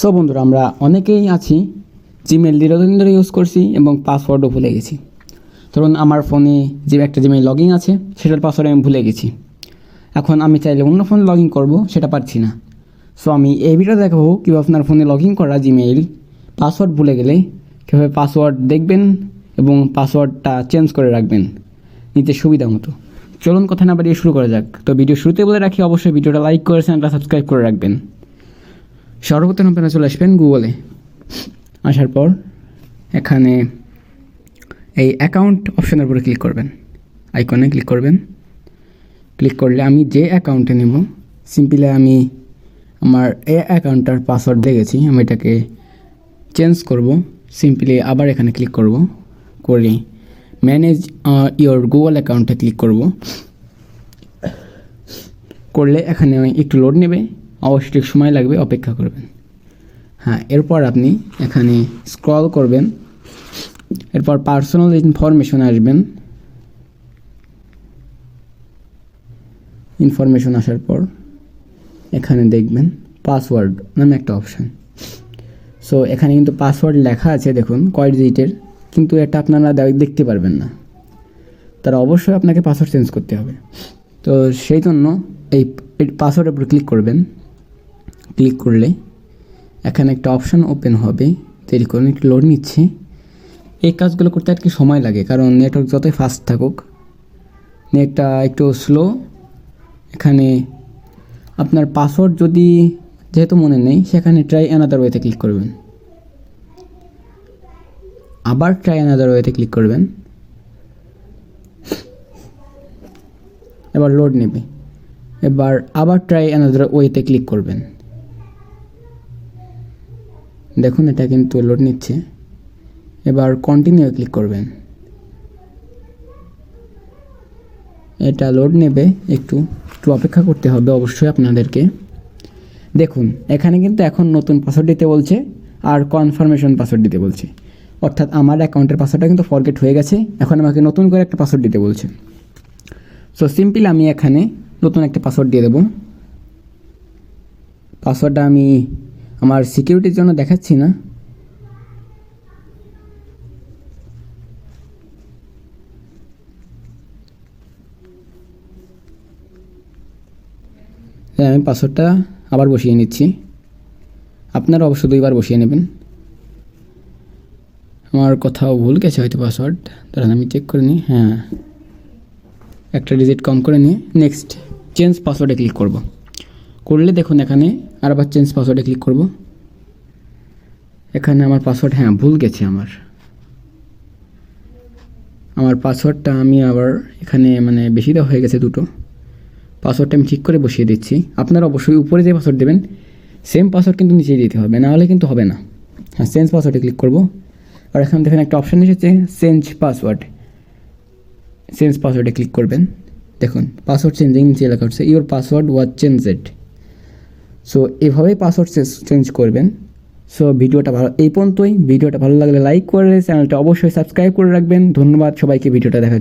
So বন্ধুরা, আমরা অনেকেই আছি জিমেল দীর্ঘদিন ধরে ইউজ করছি এবং পাসওয়ার্ডও ভুলে গেছি। ধরুন, আমার ফোনে যে একটা জিমেল লগ আছে, সেটার পাসওয়ার্ড আমি ভুলে গেছি। এখন আমি চাইলে অন্য ফোনে লগ ইন করব, সেটা পারছি না। সো আমি এই ভিডিও দেখাবো কীভাবে আপনার ফোনে লগ ইন করা জিমেইল পাসওয়ার্ড ভুলে গেলে কীভাবে পাসওয়ার্ড দেখবেন এবং পাসওয়ার্ডটা চেঞ্জ করে রাখবেন, নিতে সুবিধা মতো। চলুন, কথা না বাড়িয়ে শুরু করা যাক। তো ভিডিও শুরুতে বলে রাখি, অবশ্যই ভিডিওটা লাইক করে চ্যানেলটা সাবস্ক্রাইব করে রাখবেন। সর্বপ্রথম আপনারা চলে আসবেন গুগলে। আসার পর এখানে এই অ্যাকাউন্ট অপশনের উপরে ক্লিক করবেন। আইকনে ক্লিক করবেন। ক্লিক করলে আমি যে অ্যাকাউন্টে নেব, সিম্পলি আমি আমার এ অ্যাকাউন্টটার পাসওয়ার্ড দেখেছি আমি এটাকে চেঞ্জ করব, সিম্পলি আবার এখানে ক্লিক করব। করে ম্যানেজ ইওর গুগল অ্যাকাউন্টে ক্লিক করব। করলে এখানে একটু লোড নেবে। অবশ্যই ঠিক সময় লাগবে, অপেক্ষা করবেন। হ্যাঁ এরপর আপনি এখানে স্ক্রল করবেন, এরপর পার্সোনাল ইনফরমেশন আসবেন। ইনফরমেশন আসার পর এখানে দেখবেন পাসওয়ার্ড নামে একটা অপশান সো এখানে কিন্তু পাসওয়ার্ড লেখা আছে, দেখুন কয় ডিজিটের কিন্তু এটা আপনারা দেখতে পারবেন না। তারা অবশ্যই আপনাকে পাসওয়ার্ড চেঞ্জ করতে হবে। তো সেই জন্য এই পাসওয়ার্ডের উপর ক্লিক করবেন। ক্লিক করলে এখানে একটা অপশান ওপেন হবে। তৈরি করুন একটু লোড নিচ্ছে। এই কাজগুলো করতে আর কি সময় লাগে, কারণ নেটওয়ার্ক যতই ফাস্ট থাকুক নেটটা একটু স্লো এখানে আপনার পাসওয়ার্ড যদি যেহেতু মনে নেই, সেখানে ট্রাই অ্যানাদার ওয়েতে ক্লিক করবেন। আবার ট্রাই অ্যানাদার ওয়েতে ক্লিক করবেন। এবার লোড নেবে। এবার আবার ট্রাই অ্যানাদার ওয়েতে ক্লিক করবেন। দেখুন, এটা কিন্তু লোড নিচ্ছে। এবার কন্টিনিউ ক্লিক করবেন। এটা লোড নেবে, একটু একটু অপেক্ষা করতে হবে অবশ্যই আপনাদেরকে। দেখুন, এখানে কিন্তু এখন নতুন পাসওয়ার্ড দিতে বলছে আর কনফার্মেশন পাসওয়ার্ড দিতে বলছে। অর্থাৎ আমার অ্যাকাউন্টের পাসওয়ার্ডটা কিন্তু ফরগেট হয়ে গেছে, এখন আমাকে নতুন করে একটা পাসওয়ার্ড দিতে বলছে। সো সিম্পল আমি এখানে নতুন একটা পাসওয়ার্ড দিয়ে দেবো। পাসওয়ার্ডটা আমি আমার সিকিউরিটির জন্য দেখাচ্ছি না। আমি পাসওয়ার্ডটা আবার বসিয়ে নিচ্ছি। আপনারা অবশ্য দুইবার বসিয়ে নেবেন। আমার কোথাও ভুল গেছে হয়তো পাসওয়ার্ড দাঁড়ান আমি চেক করে নিই হ্যাঁ। একটা ডিজিট কম করে নিয়ে নেক্সট চেঞ্জ পাসওয়ার্ডে ক্লিক করব। করলে দেখুন এখানে আর আবার চেঞ্জ পাসওয়ার্ডে ক্লিক করব। এখানে আমার পাসওয়ার্ড হ্যাঁ ভুল গেছে আমার। আমার পাসওয়ার্ডটা আমি আবার এখানে মানে বেশি দেওয়া হয়ে গেছে দুটো। পাসওয়ার্ডটা আমি ঠিক করে বসিয়ে দিচ্ছি। আপনারা অবশ্যই উপরে যে পাসওয়ার্ড দেবেন সেম পাসওয়ার্ড কিন্তু নিচে দিতে হবে নাহলে কিন্তু হবে না। হ্যাঁ চেঞ্জ পাসওয়ার্ডে ক্লিক করব। আর এখানে দেখেন একটা অপশান এসেছে চেঞ্জ পাসওয়ার্ড চেঞ্জ পাসওয়ার্ডে ক্লিক করবেন। দেখুন পাসওয়ার্ড চেঞ্জিং নিচে লেখা হচ্ছে your password was changed so এভাবেই পাসওয়ার্ড চেঞ্জ করবেন। সো ভিডিওটা ভালো, এই পর্যন্তই। ভিডিওটা ভালো লাগলে লাইক করে চ্যানেলটা অবশ্যই সাবস্ক্রাইব করে রাখবেন। ধন্যবাদ সবাইকে, ভিডিওটা দেখার